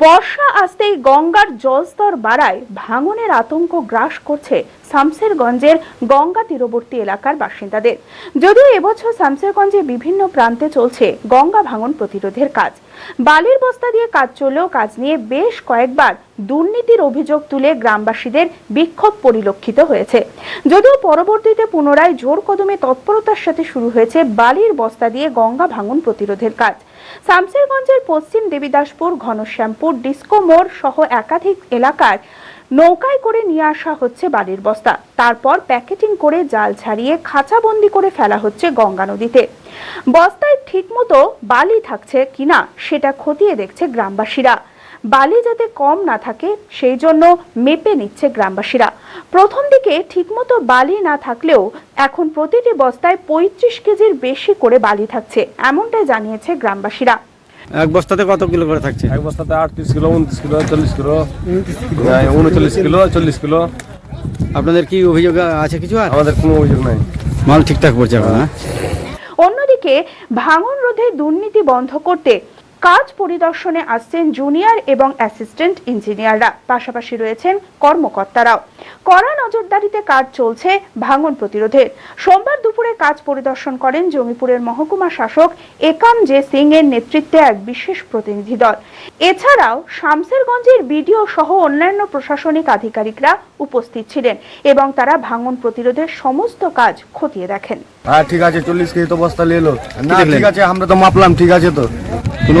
বর্ষা আসতেই গঙ্গার জলস্তর বাড়ায় ভাঙনের আতঙ্ক গ্রাস করছে শামসেরগঞ্জের গঙ্গা তীরবর্তী এলাকার বাসিন্দাদের। যদিও এবছর শামসেরগঞ্জের বিভিন্ন প্রান্তে চলছে গঙ্গা ভাঙন প্রতিরোধের কাজ। বালির বস্তা দিয়ে কাজ চললেও কাজ নিয়ে বেশ কয়েকবার দুর্নীতির অভিযোগ তুলে গ্রামবাসীদের বিক্ষোভ পরিলক্ষিত হয়েছে। যদিও পরবর্তীতে পুনরায় জোর কদমে তৎপরতার সাথে শুরু হয়েছে বালির বস্তা দিয়ে গঙ্গা ভাঙন প্রতিরোধের কাজ। শামসেরগঞ্জের পশ্চিম দেবীদাসপুর, ঘনশ্যামপুর, ডিস্কো মোড় সহ একাধিক এলাকার নৌকায় করে নিয়ে আসা হচ্ছে বালির বস্তা। তারপর প্যাকেটিং করে জাল ছাড়িয়ে খাঁচাবন্দি করে ফেলা হচ্ছে গঙ্গা নদীতে। বস্তায় ঠিকমতো বালি থাকছে কিনা সেটা খতিয়ে দেখছে গ্রামবাসীরা। বালি যাতে কম না থাকে, সেই জন্য মেপে নিচ্ছে গ্রামবাসীরা। প্রথম দিকে ঠিকমতো বালি না থাকলেও এখন প্রতিটি বস্তায় পঁয়ত্রিশ কেজির বেশি করে বালি থাকছে, এমনটাই জানিয়েছে গ্রামবাসীরা। এক বস্তাতে কত কিলো করে থাকছে? এক বস্তাতে আটত্রিশ কিলো উনত্রিশ কিলো চল্লিশ কিলো। উনচল্লিশ কিলো চল্লিশ কিলো। আপনাদের কি অভিযোগ আছে কিছু আর? আমাদের কোনো অভিযোগ নাই। মাল ঠিকঠাক পড়ছে এখন হ্যাঁ? অন্যদিকে ভাঙন রোধে দুর্নীতি বন্ধ করতে কাজ পরিদর্শনে আসছেন জুনিয়র এবং অ্যাসিস্ট্যান্ট ইঞ্জিনিয়াররা। পাশাপাশি রয়েছেন কর্মকর্তারাও। কড়া নজরদারিতে কাজ চলছে ভাঙন প্রতিরোধের। সোমবার দুপুরে কাজ পরিদর্শন করেন জমিপুরের মহকুমা শাসক একাম জে সিং এর নেতৃত্বে এক বিশেষ প্রতিনিধি দল। এছাড়াও শামসেরগঞ্জের বিডিও সহ অন্যান্য প্রশাসনিক আধিকারিকরা উপস্থিত ছিলেন এবং তারা ভাঙন প্রতিরোধের সমস্ত কাজ খতিয়ে দেখেন। হ্যাঁ ঠিক আছে চল্লিশ কেজি তো বস্তা নিয়ে এলো। না ঠিক আছে আমরা তো মাপলাম ঠিক আছে তো। কোনো